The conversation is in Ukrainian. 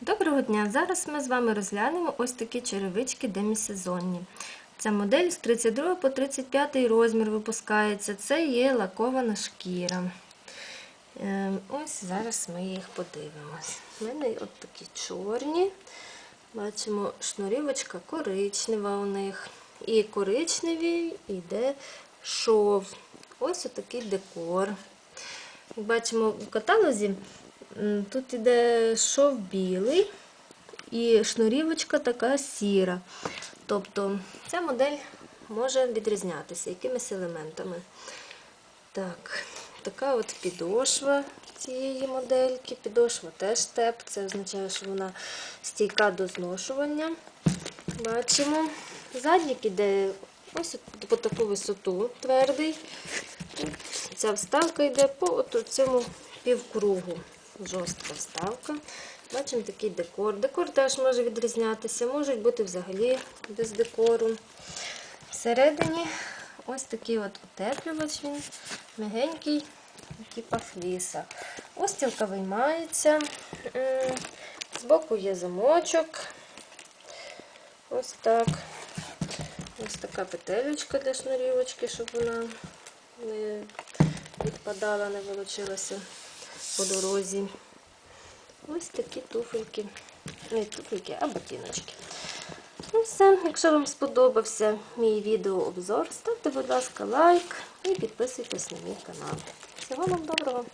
Доброго дня! Зараз ми з вами розглянемо ось такі черевички демісезонні. Ця модель з 32 по 35 розмір випускається. Це є лакована шкіра. Е, Ось зараз ми їх подивимось. У мене от такі чорні. Бачимо, шнурівочка коричнева у них. І коричневі йде шов. Ось отакий декор. Бачимо в каталозі, тут іде шов білий і шнурівочка така сіра. Тобто ця модель може відрізнятися якимись елементами. Так, така от підошва цієї модельки. Підошва теж теп, це означає, що вона стійка до зношування. Бачимо. Заднік іде ось по таку висоту твердий. Ця вставка йде по цьому півкругу. Жорстка вставка. Бачимо такий декор. Декор теж може відрізнятися, можуть бути взагалі без декору. Всередині ось такий от утеплювач він, мягенький, типа фліса. Остілка виймається. Збоку є замочок. Ось так. Ось така петелечка для шнурівочки, щоб вона не відпадала, не волочилася по дорозі. Ось такі туфельки. Не туфельки, а ботиночки. Ну все, якщо вам сподобався мій відеообзор, ставте, будь ласка, лайк і підписуйтесь на мій канал. Всього вам доброго!